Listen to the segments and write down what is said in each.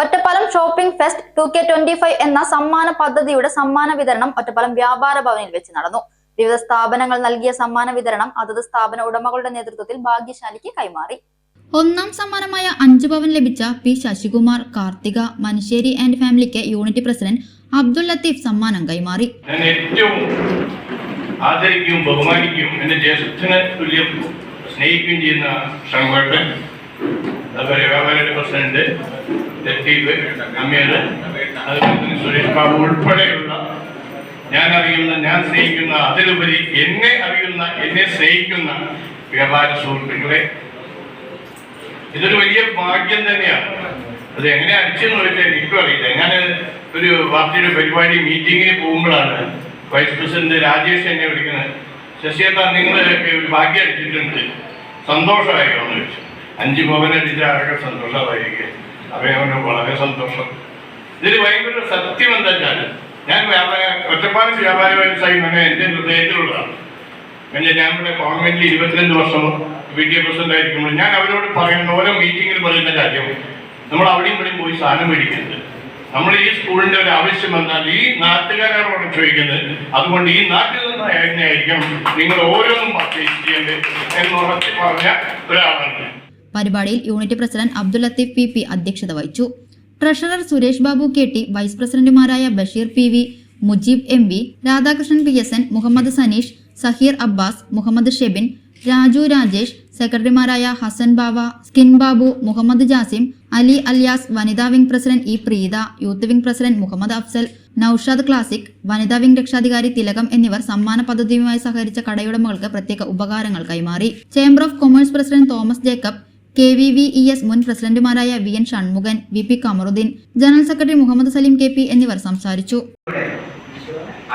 Ottapalam shopping fest two K twenty five എന്ന സമ്മാന പദ്ധതിയുടെ സമ്മാന വിതരണം ഒറ്റപ്പാലം വ്യാപാര ഭവനിൽ വെച്ച് നടന്നു. വിവിധ സ്ഥാപനങ്ങൾ നൽകിയ സമ്മാന വിതരണം അതത് സ്ഥാപന ഉടമകളുടെ നേതൃത്വത്തിൽ ഭാഗ്യശാലിക്ക് കൈമാറി. ഒന്നാം സമ്മാനമായ അഞ്ചു ഭവൻ ലഭിച്ച പി ശശികുമാർ കാർത്തിക മനശ്ശേരി ആൻഡ് ഫാമിലിക്ക് യൂണിറ്റ് പ്രസിഡന്റ് അബ്ദുൽ ലത്തീഫ് സമ്മാനം കൈമാറി. ഞാൻ ഏറ്റവും ആദരിക്കുകയും ബഹുമാനിക്കുകയും എന്റെ ജ്യേഷ്ഠനെ തുല്യം സ്നേഹിക്കുകയും ചെയ്യുന്ന അതുപോലെ വ്യാപാര പ്രസിഡന്റ് ലത്തീഫ് അമീർ അതുപോലെ തന്നെ സുരേഷ് ബാബു ഉൾപ്പെടെയുള്ള ഞാൻ അറിയുന്ന ഞാൻ സ്നേഹിക്കുന്ന അതിലുപരി എന്നെ അറിയുന്ന എന്നെ സ്നേഹിക്കുന്ന വ്യാപാര സുഹൃത്തുക്കളെ ഇതൊരു വലിയ ഭാഗ്യം തന്നെയാണ്. അത് എങ്ങനെ അടിച്ചെന്ന് ചോദിച്ചാൽ എനിക്കും അറിയില്ല. ഞാൻ ഒരു പാർട്ടിയുടെ പരിപാടി മീറ്റിങ്ങിന് പോകുമ്പോഴാണ് വൈസ് പ്രസിഡന്റ് രാജേഷ് എന്നെ വിളിക്കുന്നത്. ശശിയേട്ടാ നിങ്ങൾ ഒരു ഭാഗ്യം അടിച്ചിട്ടുണ്ട്. സന്തോഷമായോ എന്ന് ചോദിച്ചു. അഞ്ച് പവൻ അടിച്ച ആകെ സന്തോഷമായിരിക്കും. അവയോട് വളരെ സന്തോഷം. ഇതിൽ ഭയങ്കര സത്യം എന്താ ഞാൻ വ്യാപാര ഒറ്റപ്പാലം വ്യാപാര വ്യവസായി അങ്ങനെ ഹൃദയത്തിലുള്ളതാണ് പിന്നെ ഞാൻ ഇവിടെ ഗവൺമെന്റിൽ ഇരുപത്തിരണ്ട് വർഷം പി ടി എ പ്രസിഡന്റ് ആയിരിക്കുമ്പോൾ ഞാൻ അവരോട് പറയുന്ന ഓരോ മീറ്റിങ്ങിൽ പറയുന്ന കാര്യം നമ്മൾ അവിടെയും ഇവിടെയും പോയി സാധനം മേടിക്കരുത്. നമ്മൾ ഈ സ്കൂളിന്റെ ഒരു ആവശ്യം വന്നാൽ ഈ നാട്ടുകാരോട് ചോദിക്കുന്നത്. അതുകൊണ്ട് ഈ നാട്ടിൽ നിന്ന് തന്നെയായിരിക്കണം നിങ്ങൾ ഓരോന്നും പർച്ചേസ് ചെയ്യേണ്ടത് എന്ന് ഉറച്ചു പറഞ്ഞ ഒരാളാണ്. പരിപാടിയിൽ unit president Abdul Latheef P P അധ്യക്ഷത വഹിച്ചു. Treasurer Suresh Babu K T vice പ്രസിഡന്റുമാരായ Basheer P V Mujeeb M V Radhakrishnan P S N Muhammad Saneesh Saheer Abbas Muhammad Shebin Raju Rajesh സെക്രട്ടറിമാരായ ഹസൻ ബാവ സ്കിൻ ബാബു മുഹമ്മദ് ജാസിം അലി അലിയാസ് വനിതാ wing president E Preetha youth wing president Muhammad Afsal Noushad classic വനിതാ wing രക്ഷാധികാരി തിലകം എന്നിവർ സമ്മാന പദ്ധതിയുമായി സഹകരിച്ച കടയുടമകൾക്ക് പ്രത്യേക ഉപകാരങ്ങൾ കൈമാറി. Chamber of commerce president Thomas Jacob K V V E S മുൻ പ്രസിഡന്റുമാരായ V N Shanmughan V P Kamaruddin general secretary Muhammad Saleem K P എന്നിവർ സംസാരിച്ചു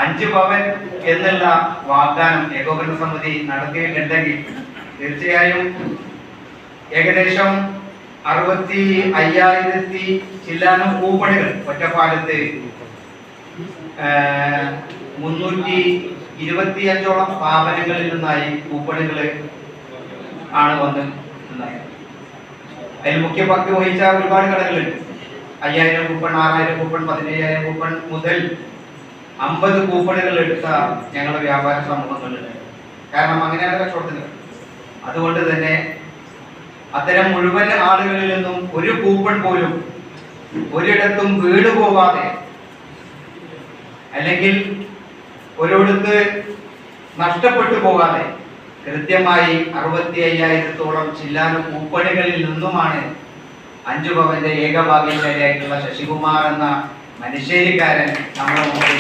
അഞ്ച് പവൻ എന്നുള്ള വാഗ്ദാനം ഏകോപന സമിതി നടത്തിയിട്ടുണ്ടെങ്കിൽ തീർച്ചയായും ഏകദേശം അറുപത്തി അയ്യായിരത്തി ചില്ലാനം കൂപ്പണുകൾ ഒറ്റപ്പാലത്ത് മുന്നൂറ്റി ഇരുപത്തി ഇരുപത്തിയഞ്ചോളം സ്ഥാപനങ്ങളിൽ നിന്നായി കൂപ്പണുകൾ ആണ് വന്ന് നിന്നത്. അതിൽ മുഖ്യ പങ്ക് വഹിച്ച ഒരുപാട് കടകളുണ്ട്. അയ്യായിരം കൂപ്പൺ ആറായിരം കൂപ്പൺ പതിനയ്യായിരം കൂപ്പൺ മുതൽ അമ്പത് കൂപ്പണുകൾ എടുത്ത ഞങ്ങളുടെ വ്യാപാര സമൂഹങ്ങളുണ്ട് കാരണം അങ്ങനെയാണ് കച്ചവടത്തിന്. അതുകൊണ്ട് തന്നെ അത്തരം മുഴുവൻ ആളുകളിൽ നിന്നും ഒരു കൂപ്പൺ പോലും ഒരിടത്തും വീട് പോവാതെ അല്ലെങ്കിൽ ഒരിടത്ത് നഷ്ടപ്പെട്ടു പോകാതെ കൃത്യമായി അറുപത്തി അയ്യായിരത്തോളം ചില്ലാന കൂപ്പണുകളിൽ നിന്നുമാണ് അഞ്ചു പവന്റെ ഏകഭാഗ്യശാലിയായിട്ടുള്ള ശശികുമാർ എന്ന മനുഷ്യരിക്കാരൻ നമ്മുടെ മുമ്പിൽ